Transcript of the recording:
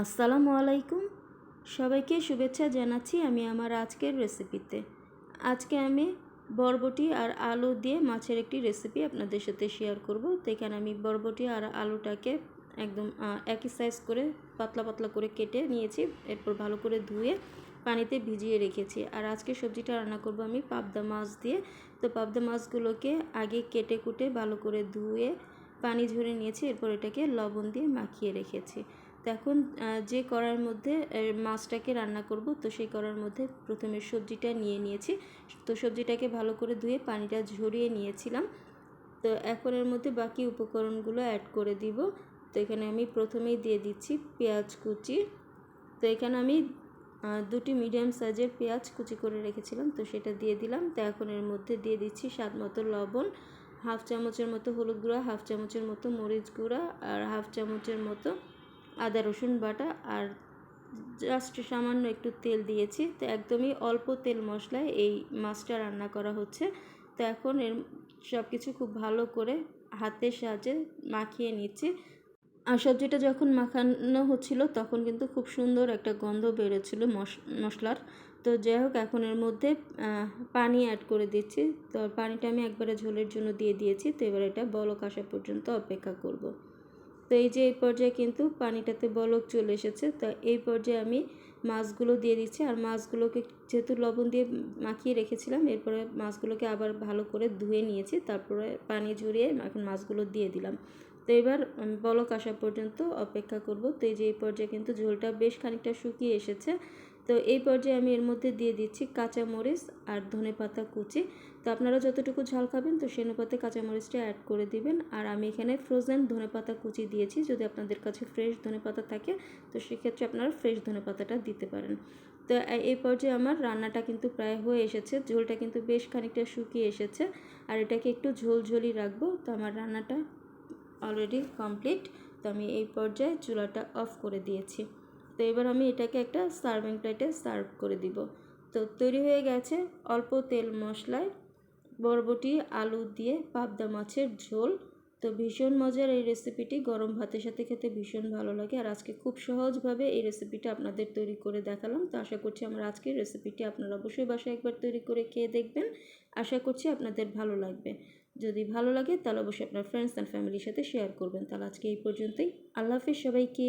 আসসালামু আলাইকুম। সবাইকে শুভেচ্ছা জানাচ্ছি আমি আমার আজকের রেসিপিতে। আজকে আমি বরবটি আর আলু দিয়ে মাছের একটি রেসিপি আপনাদের সাথে শেয়ার করব। তো এখানে আমি বরবটি আর আলুটাকে একদম একই সাইজ করে পাতলা পাতলা করে কেটে নিয়েছি। এরপর ভালো করে ধুয়ে পানিতে ভিজিয়ে রেখেছি। আর আজকে সবজিটা রান্না করব আমি পাবদা মাছ দিয়ে। তো পাবদা মাছগুলোকে আগে কেটে কুটে ভালো করে ধুয়ে পানি ঝরে নিয়েছি। এরপর এটাকে লবণ দিয়ে মাখিয়ে রেখেছি। তো এখন যে কড়ার মধ্যে মাছটাকে রান্না করব, তো সেই কড়ার মধ্যে প্রথমে সবজিটা নিয়ে নিয়েছি। তো সবজিটাকে ভালো করে ধুয়ে পানিটা ঝরিয়ে নিয়েছিলাম। তো এখন এর মধ্যে বাকি উপকরণগুলো অ্যাড করে দিব। তো এখানে আমি প্রথমেই দিয়ে দিচ্ছি পেঁয়াজ কুচি। তো এখানে আমি দুটি মিডিয়াম সাইজের পেঁয়াজ কুচি করে রেখেছিলাম, তো সেটা দিয়ে দিলাম। তো এখন এর মধ্যে দিয়ে দিচ্ছি স্বাদ মতো লবণ, হাফ চামচের মতো হলুদ গুঁড়া, হাফ চামচের মতো মরিচ গুঁড়া, আর হাফ চামচের মতো আদা, রসুন বাটা আর জাস্ট সামান্য একটু তেল দিয়েছি। তো একদমই অল্প তেল মশলায় এই মাছটা রান্না করা হচ্ছে। তো এখন এর সব কিছু খুব ভালো করে হাতের সাহায্যে মাখিয়ে নিচ্ছি। আর সবজিটা যখন মাখানো হচ্ছিল তখন কিন্তু খুব সুন্দর একটা গন্ধ বেরোচ্ছিল মশলার। তো যাই হোক, এখন এর মধ্যে পানি অ্যাড করে দিচ্ছি। তো পানিটা আমি একবারে ঝোলের জন্য দিয়ে দিয়েছি। তো এবার এটা বলক আসা পর্যন্ত অপেক্ষা করব। তো এই যে এই পর্যায়ে কিন্তু পানিটাতে বলক চলে এসেছে। তো এই পর্যায়ে আমি মাছগুলো দিয়ে দিচ্ছি। আর মাছগুলোকে যেহেতু লবণ দিয়ে মাখিয়ে রেখেছিলাম, এরপরে মাছগুলোকে আবার ভালো করে ধুয়ে নিয়েছি। তারপরে পানি ঝরিয়ে এখন মাছগুলো দিয়ে দিলাম। তো এবার বলক আসা পর্যন্ত অপেক্ষা করব। তো এই যে, এই পর্যায়ে কিন্তু ঝোলটা বেশ খানিকটা শুকিয়ে এসেছে। তো এই পর্যায়ে আমি এর মধ্যে দিয়ে দিচ্ছি কাঁচা মরিচ আর ধনে পাতা কুচি। তো আপনারা যতটুকু ঝাল খাবেন, তো সেই অনুপাতে কাঁচা মরিচটা অ্যাড করে দিবেন। আর আমি এখানে ফ্রোজেন ধনে পাতা কুচি দিয়েছি। যদি আপনাদের কাছে ফ্রেশ ধনে পাতা থাকে, তো সেক্ষেত্রে আপনারা ফ্রেশ ধনে পাতাটা দিতে পারেন। তো এই পর্যায়ে আমার রান্নাটা কিন্তু প্রায় হয়ে এসেছে। ঝোলটা কিন্তু বেশ খানিকটা শুকিয়ে এসেছে। আর এটাকে একটু ঝোল ঝোলই রাখব। তো আমার রান্নাটা অলরেডি কমপ্লিট তো আমি এই পর্যায়ে চুলাটা অফ করে দিয়েছি। তো এবার আমি এটাকে একটা সার্ভিং প্লেটে সার্ভ করে দিব। তো তৈরি হয়ে গেছে অল্প তেল মশলায় বরবটি, আলু দিয়ে পাবদা মাছের ঝোল। তো ভীষণ মজার এই রেসিপিটি গরম ভাতের সাথে খেতে ভীষণ ভালো লাগে। আর আজকে খুব সহজভাবে এই রেসিপিটা আপনাদের তৈরি করে দেখালাম। তো আশা করছি আমার আজকের রেসিপিটি আপনারা অবশ্যই বাসায় একবার তৈরি করে খেয়ে দেখবেন। আশা করছি আপনাদের ভালো লাগবে। যদি ভালো লাগে তাহলে অবশ্যই আপনার ফ্রেন্ডস অ্যান্ড ফ্যামিলির সাথে শেয়ার করবেন। তাহলে আজকে এই পর্যন্তই। আল্লাহ হাফিজ সবাইকে।